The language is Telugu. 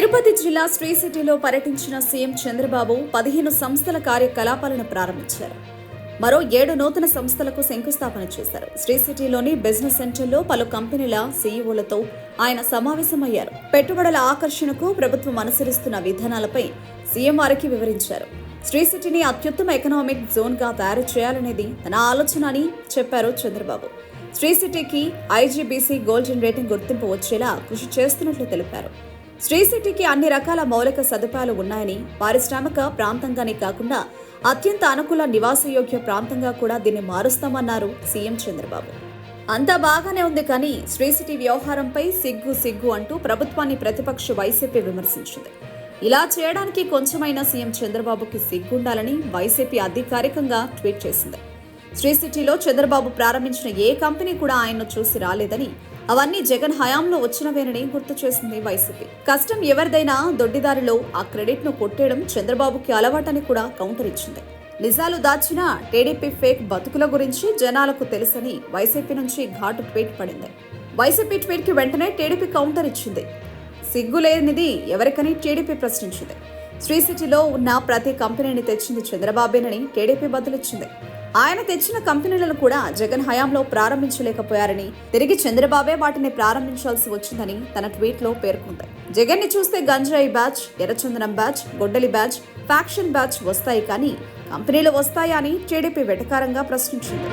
తిరుపతి జిల్లా శ్రీ సిటీలో పర్యటించిన సీఎం చంద్రబాబు పదిహేను సంస్థల కార్యకలాపాలను ప్రారంభించారు. మరో ఏడు నూతన సంస్థలకు శంకుస్థాపన చేశారు. శ్రీ సిటీలోని బిజినెస్ సెంటర్లో పలు కంపెనీల సీఈఓలతో ఆయన సమావేశమయ్యారు. పెట్టుబడుల ఆకర్షణకు ప్రభుత్వం అనుసరిస్తున్న విధానాలపై సీఎం వారికి వివరించారు. శ్రీ సిటీని అత్యుత్తమ ఎకనామిక్ జోన్గా తయారు చేయాలనేది తన ఆలోచన అని చెప్పారు చంద్రబాబు. శ్రీ సిటీకి ఐజీబీసీ గోల్డెన్ రేటింగ్ గుర్తింపు వచ్చేలా కృషి చేస్తున్నట్లు తెలిపారు. శ్రీ సిటీకి అన్ని రకాల మౌలిక సదుపాయాలు ఉన్నాయని పారిశ్రామిక ప్రాంతంగానే కాకుండా అత్యంత అనుకూల నివాసయోగ్య ప్రాంతంగా కూడా దీన్ని మారుస్తామన్నారు సీఎం చంద్రబాబు. అంతా బాగానే ఉంది కానీ శ్రీ సిటీ వ్యవహారంపై సిగ్గు సిగ్గు అంటూ ప్రభుత్వాన్ని ప్రతిపక్ష వైసీపీ విమర్శించింది. ఇలా చేయడానికి కొంచెమైనా సీఎం చంద్రబాబుకి సిగ్గుండాలని వైసీపీ అధికారికంగా ట్వీట్ చేసింది. శ్రీ సిటీలో చంద్రబాబు ప్రారంభించిన ఏ కంపెనీ కూడా ఆయన్ను చూసి రాలేదని అవన్నీ జగన్ హయాంలో వచ్చినవేనని గుర్తు చేసింది వైసీపీ. కష్టం ఎవరిదైనా దొడ్డిదారిలో ఆ క్రెడిట్ను కొట్టేయడం చంద్రబాబుకి అలవాటని కూడా కౌంటర్ ఇచ్చింది. నిజాలు దాచిన టీడీపీ ఫేక్ బతుకుల గురించి జనాలకు తెలుసని వైసీపీ నుంచి ఘాటు ట్వీట్ పడింది. వైసీపీ ట్వీట్కి వెంటనే టీడీపీ కౌంటర్ ఇచ్చింది. సిగ్గులేనిది ఎవరికని టీడీపీ ప్రశ్నించింది. శ్రీ సిటీలో ఉన్న ప్రతి కంపెనీని తెచ్చింది చంద్రబాబేనని టీడీపీ బదులిచ్చింది. ఆయన తెచ్చిన కంపెనీలను కూడా జగన్ హయాంలో ప్రారంభించలేకపోయారని తిరిగి చంద్రబాబే వాటిని ప్రారంభించాల్సి వచ్చిందని తన ట్వీట్లో పేర్కొంది. జగన్ని చూస్తే గంజాయి బ్యాచ్ ఎర్రచందనం బ్యాచ్ గొడ్డలి బ్యాచ్ ఫ్యాక్షన్ బ్యాచ్ వస్తాయి కానీ కంపెనీలు వస్తాయా అని టీడీపీ వెటకారంగా ప్రశ్నించింది.